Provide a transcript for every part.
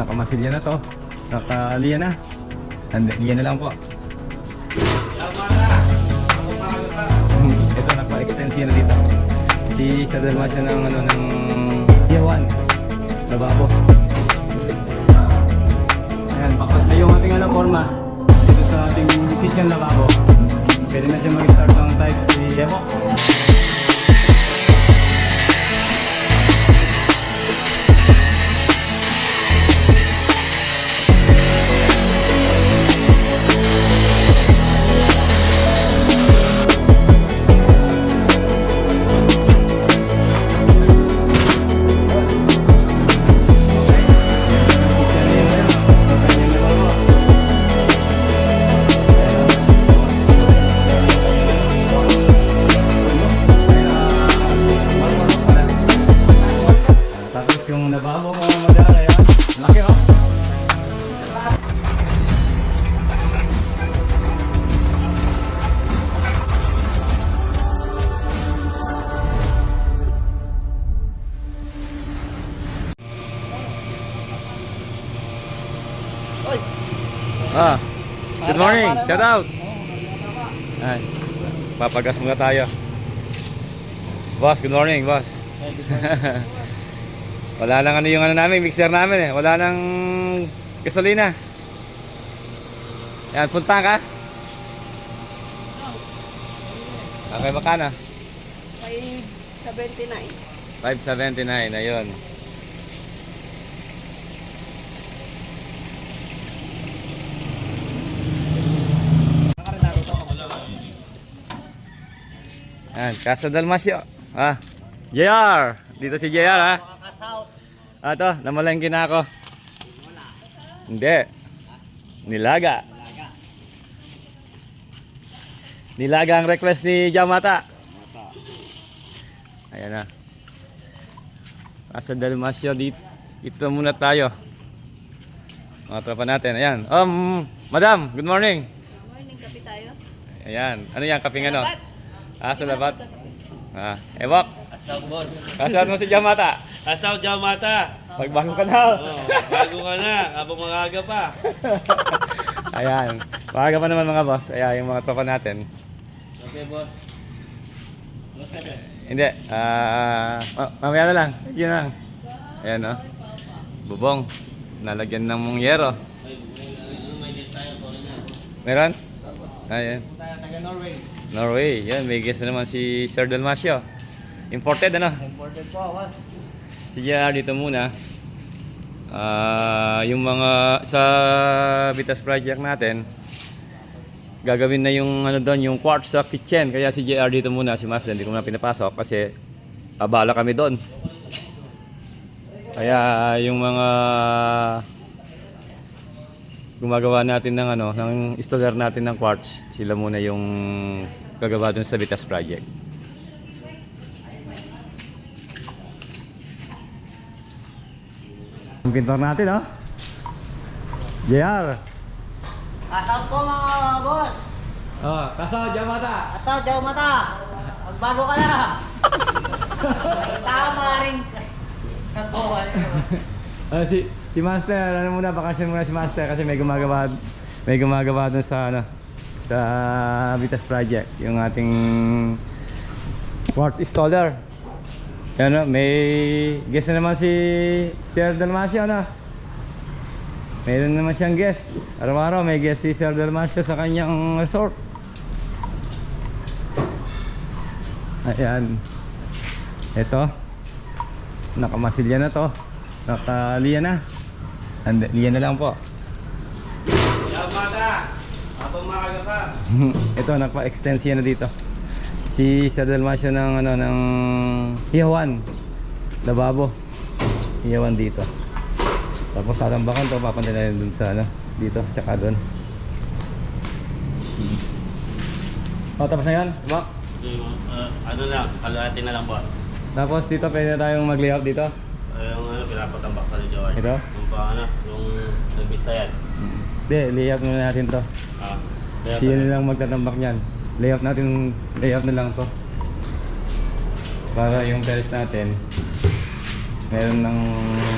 nakamasilya na to. Nakaliya na. Liya na lang po. Ito nagpa-extend siya na dito. Si Sir Dalmatia ng ano ng Yawan. Lababo. Ayan, pakas na yung ating ano, forma. Dito sa ating kitchen lababo. Pwede na siya mag-start ng type si Evo. Ah, good morning. Shout out. Ay, papagas muna tayo. Boss, good morning, boss. Wala lang ano yung ano namin, mixer namin eh. Wala nang gasolina. Yan, punta ka? Okay, makana? 579. 579, ayun. Yan, Casa Dalmasio. Ah, JR. Dito si JR ha. Ah, to, namalengke na ako. Hindi. Nilaga. Nilaga ang request ni Jamata. Ayan na. Casa Dalmasio dito. Ito muna tayo. Mga tropa natin. Ayan. Um, madam, good morning. Morning, kape tayo. Ayan. Ano yan? Kaping ano? Salamat. Ah, salabat. Ah, ewok. Asaw boss. Kasal mo si Jamata. Asaw Jamata. Magbago ka na. Oh, bago ka na, habang maaga pa. Ayan. Maaga pa naman mga boss. Ayan, yung mga tropa natin. Okay boss. Boss ka. Hindi. Ah, ma- mamaya na lang. Yun lang. Ayan, oh. Bubong. Nalagyan ng mong yero. Na. Meron? Ayan. Taga Norway. Norway. Yan, may guest na naman si Sir Dalmasio. Imported, ano? Imported po, boss. Si JR dito muna. Ah, yung mga sa Vitas project natin, gagawin na yung ano doon, yung quartz sa kitchen. Kaya si JR dito muna, si Master, hindi ko na pinapasok kasi abala kami doon. Kaya yung mga gumagawa natin ng ano, ng installer natin ng quartz, sila muna yung gagawa doon sa Vitas project. Ang pintor natin, oh. JR. Kasout po mga boss. Oh, kaso, Jamata. Kasout, jaw mata. Magbago ka na. Tama rin. Kagawa Ah, si si Master, ano muna, bakasyon muna si Master kasi may gumagawa may gumagawa dun sa ano sa Vitas Project, yung ating quartz installer. Yan oh, may guest na naman si Sir Dalmasio na. Meron naman siyang guest. Araw-araw may guest si Sir Dalmasio sa kanyang resort. Ayan. Ito. Nakamasilya na to. Nakaliya na. And liya na lang po. Jamata. Habang maaga pa. Ito nagpa-extend siya na dito. Si Sir Dalmasio ng ano ng Hiyawan. Lababo. Hiyawan dito. Tapos tatambakan to papunta na yun dun sa ano dito tsaka doon. Oh, tapos na yan? Bak. Uh, ano lang, kalahati na lang po. Tapos dito pwede na tayong mag-layout dito. Ay, yung ano, pinapatambak ka Joy. Ito? Yung pa, ano, yung nagbista yan. Hindi, layout muna natin to. Ah, layout Sino na lang magtatambak niyan. Layout natin, layout na lang to. Para yung terrace natin, meron nang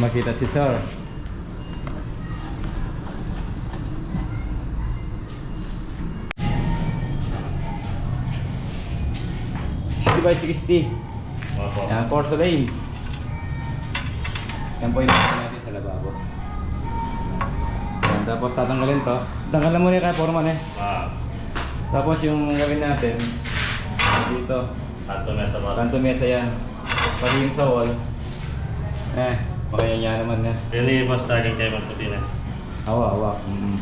makita si Sir. by 60. Opo. Yan, Corso Lane. Yan po yung natin natin sa lababo. Tapos tatanggalin to. Tanggalan mo na kaya foreman eh. Ah, Tapos yung gawin natin, dito, kanto na sa boss. kanto mesa yan. Pati yung sa wall. Eh, makaya niya naman yan. Pili boss tagging kayo magputi na. Hawa, hawa. Mm.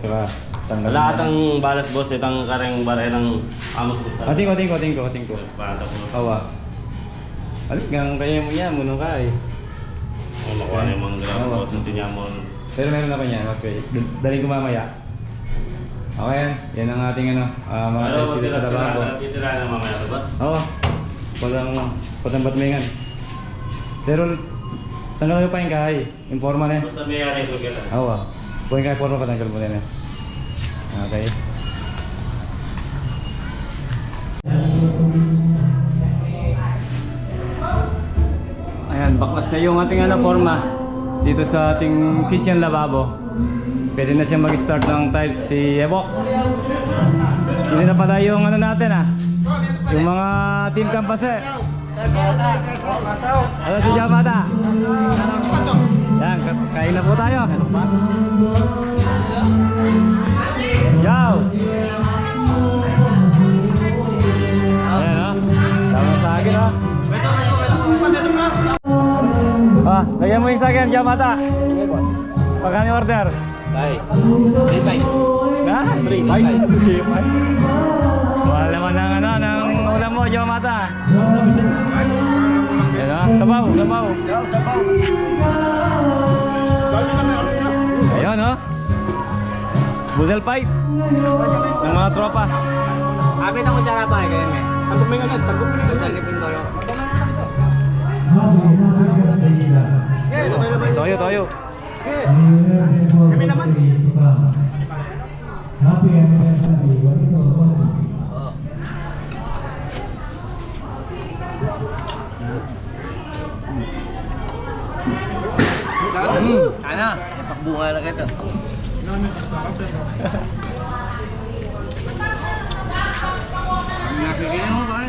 Tsaka, tanggalin Lahat na. ng balas boss, itang kareng baray ng amos gusto. Kating ko, kating ko, kating ko, kating ko. Bata po. Hawa. Alik, gang kaya mo yan, muno ka eh. Kung makuha na yung mga gram Oo. boss, hindi niya mo. Pero meron ako niyan, okay. Dal- Daling ko mamaya. Okay yan, yan ang ating ano, ah, mga Ano, test dito sa lababo. Titira na mamaya sa boss. Oo. Walang, batmengan. Pero, tanggal ko pa yung kahay. Yung forma na yan. Basta may yari ko kita. Oo. Kung yung kahay forma pa, tanggal mo na yan. Okay. Ayan, baklas na yung ating ano, forma dito sa ating kitchen lababo. Pwede na siya mag-start ng tiles si Ebok. Hindi na pala yung ano natin ah. Yung mga team campus eh. Ano si Jamata? Yan, ka- kain na po tayo. Yaw! Ayan o. Tama sa akin o. Ah, lagyan mo yung sa akin, Jamata. Pagkano yung order? Tay. Three tay. Ha? Three, Ay, five. three, five. Mahal naman ng ano, ng ulam mo, Jamata. Yan o, sabaw, sabaw. Ayun o. Budel fight ng mga tropa. Abit ako dyan pa, kaya may. Tago may ganun, tago may Dalipin ko yun. Toyo, toyo. Kami naman. Mm. Ano? Pakbunga na kita. Nakikita mo ba?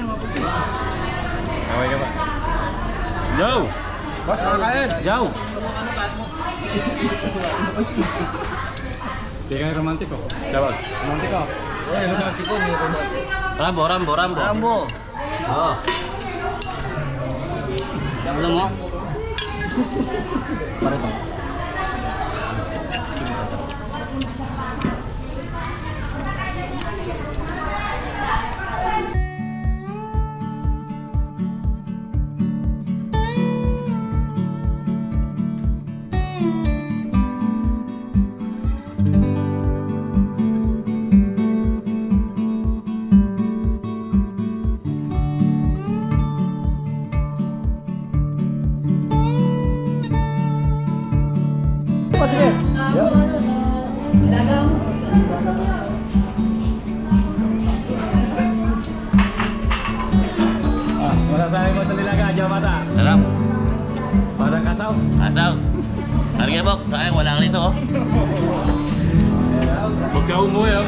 Okay ka ba? Joe! Boss, nakakain! Joe! Hindi ka romantiko. Dapat. Romantiko. Eh, romantiko. Rambo, Rambo, Rambo. Rambo. Oo. Ano mo? Oh, Joe Mata. Sarap. Parang kasaw. Asaw. Harga bok, sayang wala ka nito oh. Huwag ka umuwi, oh.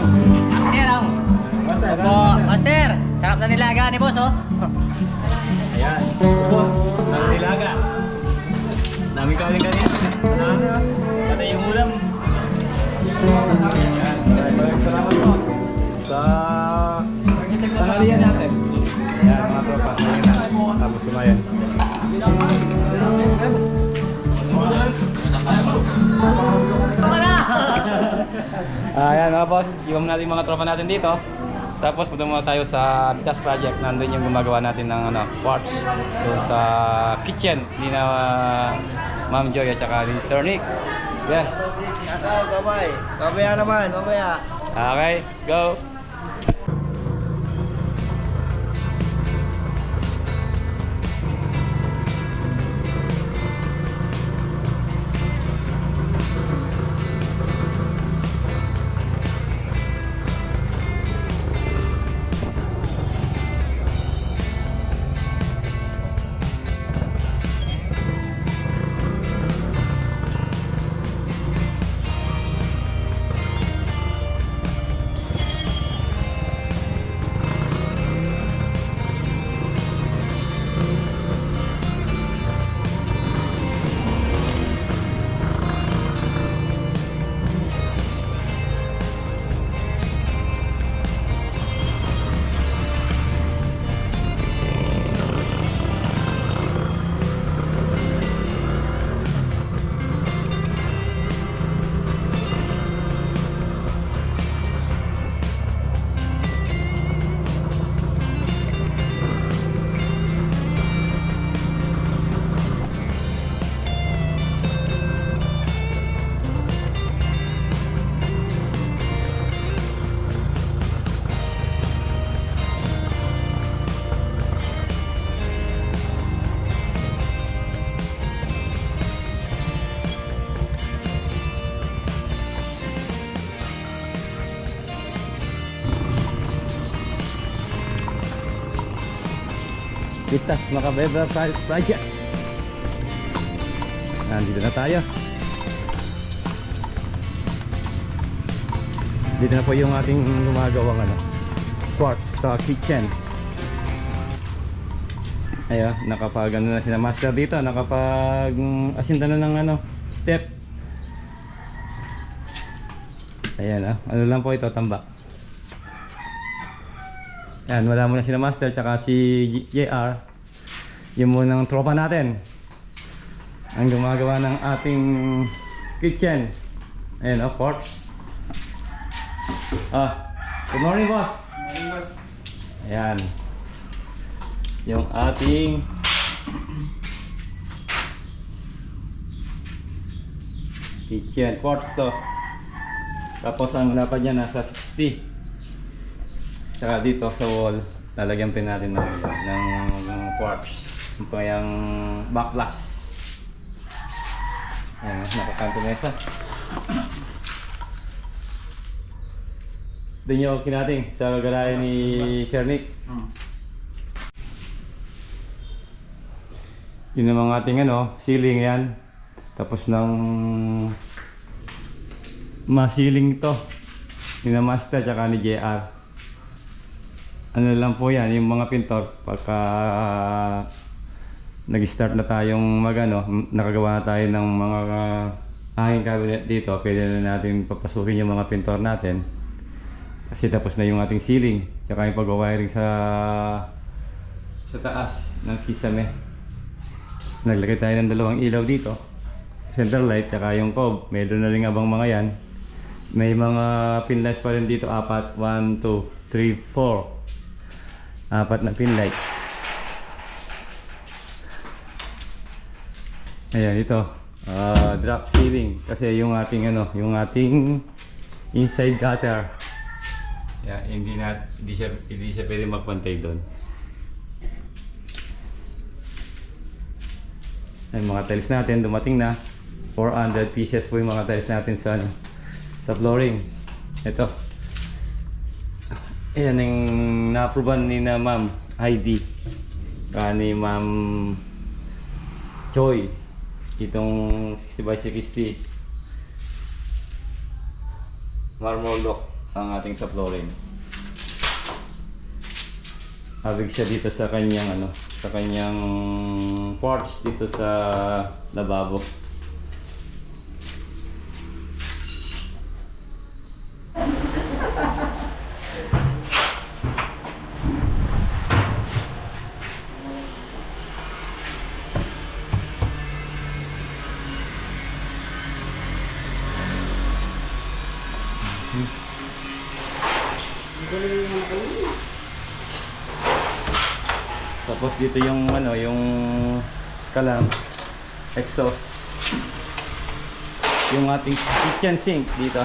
Master, ang. Basta, Opo, Master. Sarap na nilaga ni boss, oh. Ayan, ubos ng nilaga. Daming kaling kanina. Dami ah. Pati yung ulam. Ayan, salamat po sa tanghalian natin. Ayan, mga tropa. Tapos kumayan. Ayan mga boss, iwan natin mga tropa natin dito. Tapos punta muna tayo sa Vitas Project. Nandun yung gumagawa natin ng ano, parts doon sa kitchen ni na uh, Ma'am Joy at saka ni Sir Nick. Yes. Asaw, babay. Mamaya naman, mamaya. Okay, let's go. Vitas Macabebra Pro- Project. Nandito na tayo. Dito na po yung ating gumagawang ano, quartz sa kitchen. Ayan, nakapag ano na sila master dito, nakapag asinta na ng ano, step. Ayan ah, ano lang po ito, tambak. Ayan, wala muna sila master tsaka si JR. Yung munang tropa natin. Ang gumagawa ng ating kitchen. Ayan oh, porch. Ah, good morning boss. Ayan. Yung ating kitchen quartz to. Tapos ang lapad niya nasa 60. Saka dito sa wall, lalagyan pa natin ng, ng, ng quartz. Yung pa yung backlash. Ayan, nakakanto mesa. Doon yung kinating sa garahe ni Sir Nick. Yun ang ating ano, ceiling yan. Tapos ng masiling to. Ang master tsaka ni JR. Ano lang po yan, yung mga pintor, pagka nag-start na tayong magano, nakagawa na tayo ng mga hanging cabinet dito, pwede na natin papasukin yung mga pintor natin. Kasi tapos na yung ating ceiling, tsaka yung pag-wiring sa sa taas ng kisame. Naglagay tayo ng dalawang ilaw dito. Center light, tsaka yung cob. Meron na rin abang mga yan. May mga pin lights pa rin dito. Apat. 1, 2, 3, 4. Apat na pin lights. Ayan, ito. Ah, drop ceiling. Kasi yung ating ano, yung ating inside gutter. Yeah, hindi na hindi siya hindi siya pwede magpantay doon. Yung mga tiles natin dumating na 400 pieces po yung mga tiles natin sa ano, sa flooring. Ito. Ayan yung na-approvean ni na Ma'am Heidi. Ka ni Ma'am Joy. Itong 60 by 60 marmol lock ang ating sa flooring. Habig siya dito sa kanyang ano, sa kanyang porch dito sa lababo. Tapos dito yung ano, yung kalam exhaust. Yung ating kitchen sink dito.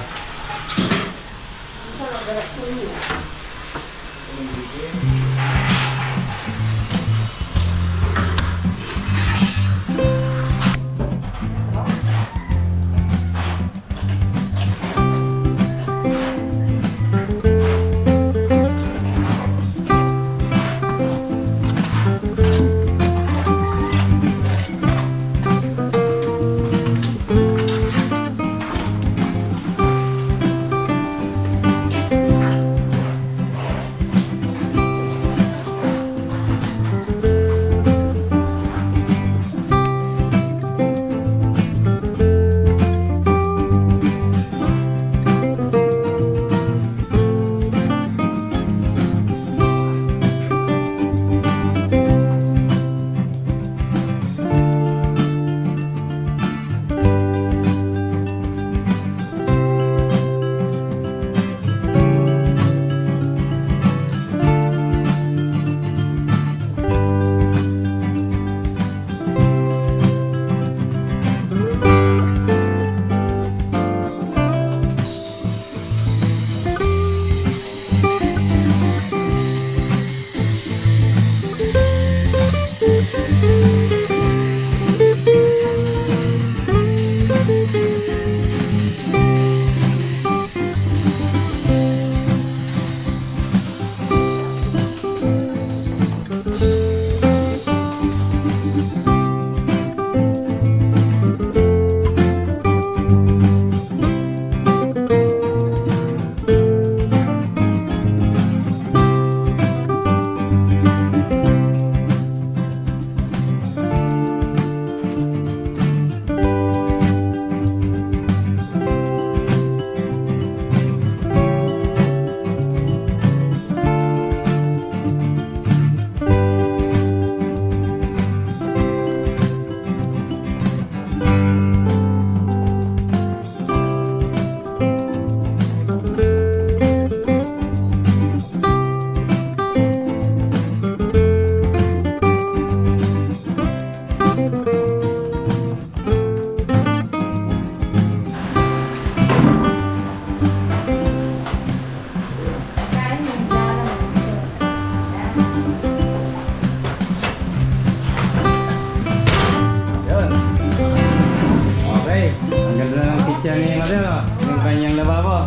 Mateo. Yung kanyang lababo.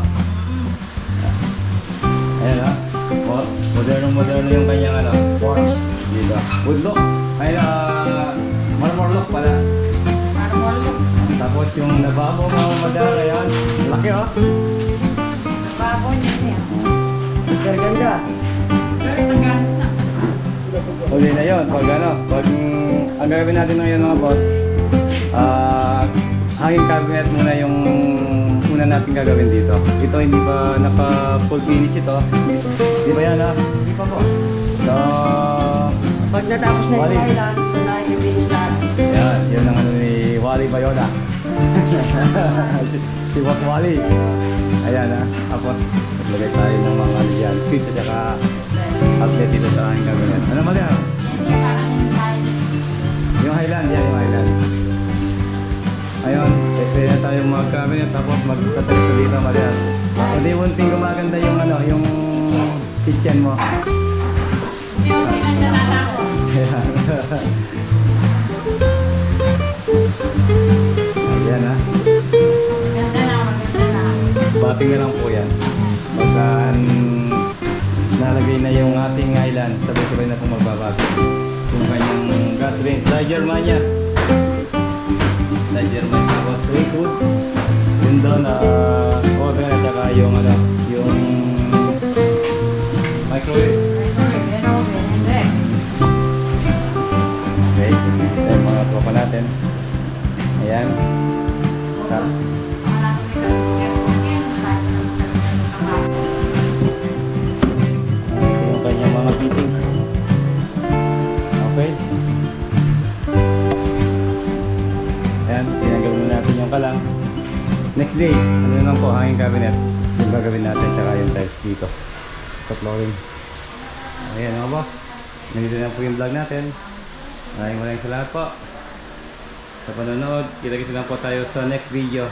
Ayan o. Oh. Moderno-moderno yung kanyang ano. Forms. Dito. Woodlock. Ay, uh, marmor lock pala. Tapos yung lababo mga madara, ayan. Laki oh. Sir, ganda. Huli na yun. Pag ano, pag ang gagawin natin ngayon mga boss, ah, hanging cabinet muna yung una natin gagawin dito. Ito hindi pa naka full finish ito. Di ba yan ah? Hindi pa po. So, Pag natapos na yung island, doon na yung finish lahat. yan, yun ang ano ni Wally Bayola. si, si Wat Wally. Ayan ah. Tapos, maglagay tayo ng mga ano yan, switch at saka outlet dito sa aking cabinet. Ano ba yan? Yung Highland, yan yung Highland. Ayun, pwede na tayong cabinet tapos magtatalis na dito, Marian. Uh, Hindi munting gumaganda yung ano, yung kitchen mo. Ayan. Ha. Bating na lang po yan. Pagka nalagay na yung ating island, sabay-sabay na pong magbabago. Yung kanyang gas range. Dahil Germania. Dahil Germania. Tapos Westwood. Yun doon, uh, oven at saka yung ano, yung microwave. Okay, yung mga tropa natin. Ayan. Tapos, Next day, ano lang po, hanging cabinet. Yung gagawin natin, tsaka yung tiles dito. Sa flooring. Ayan mga boss. Nandito na po yung vlog natin. Maraming maraming salamat po sa panonood. Kita-kita lang po tayo sa next video.